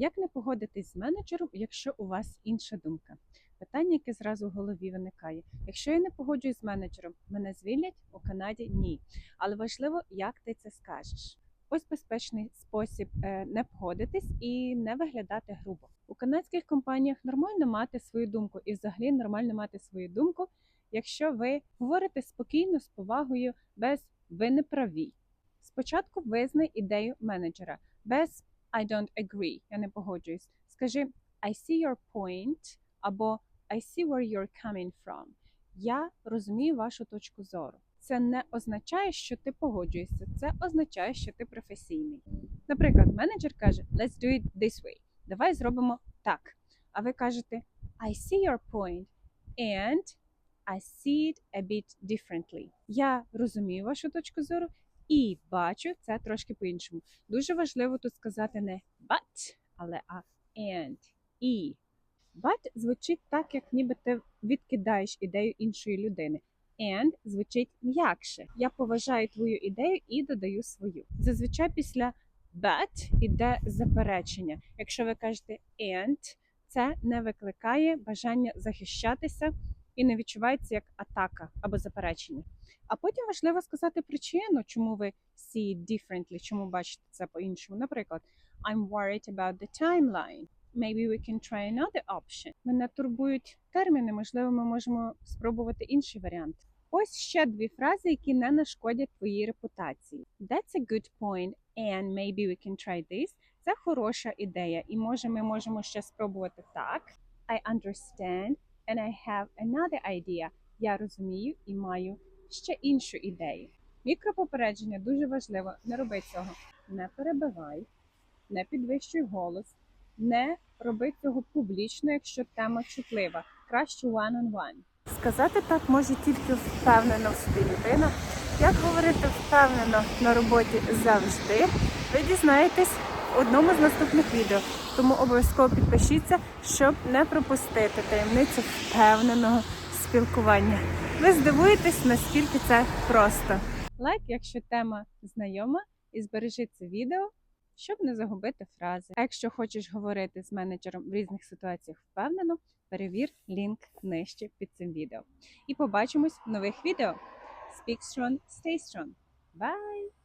Як не погодитись з менеджером, якщо у вас інша думка? Питання, яке зразу в голові виникає. Якщо я не погоджуюсь з менеджером, мене звільнять у Канаді? Ні. Але важливо, як ти це скажеш. Ось безпечний спосіб е, не погодитись і не виглядати грубо. У канадських компаніях нормально мати свою думку, і взагалі нормально мати свою думку, якщо ви говорите спокійно, з повагою, без ви не праві. Спочатку визнай ідею менеджера без I don't agree, я не погоджуюсь. Скажи I see your point або I see where you're coming from. Я розумію вашу точку зору. Це не означає, що ти погоджуєшся. Це означає, що ти професійний. Наприклад, менеджер каже Let's do it this way. Давай зробимо так. А ви кажете I see your point and I see it a bit differently. Я розумію вашу точку зору і бачу це трошки по-іншому. Дуже важливо тут сказати не but, але а and, і. But звучить так, як ніби ти відкидаєш ідею іншої людини. And звучить м'якше. Я поважаю твою ідею і додаю свою. Зазвичай після but іде заперечення. Якщо ви кажете and, це не викликає бажання захищатися і не відчувається як атака або заперечення. А потім важливо сказати причину, чому ви see it differently, чому бачите це по-іншому. Наприклад, I'm worried about the timeline. Maybe we can try another option. Мене турбують терміни, можливо, ми можемо спробувати інший варіант. Ось ще дві фрази, які не нашкодять твоїй репутації. That's a good point, and maybe we can try this. Це хороша ідея, і може ми можемо ще спробувати так. I understand, and I have another idea. Я розумію і маю ще іншу ідею. Мікропопередження дуже важливо. Не роби цього. Не перебивай, не підвищуй голос, не роби цього публічно, якщо тема чутлива. Краще one-on-one. Сказати так може тільки впевнено в собі людина. Як говорити впевнено на роботі завжди, ви дізнаєтесь одному з наступних відео. Тому обов'язково підпишіться, щоб не пропустити таємницю впевненого спілкування. Ви здивуєтесь, наскільки це просто. Лайк, якщо тема знайома, і збережи це відео, щоб не загубити фрази. А якщо хочеш говорити з менеджером в різних ситуаціях впевнено, перевір лінк нижче під цим відео. І побачимось в нових відео. Speak strong, stay strong. Bye!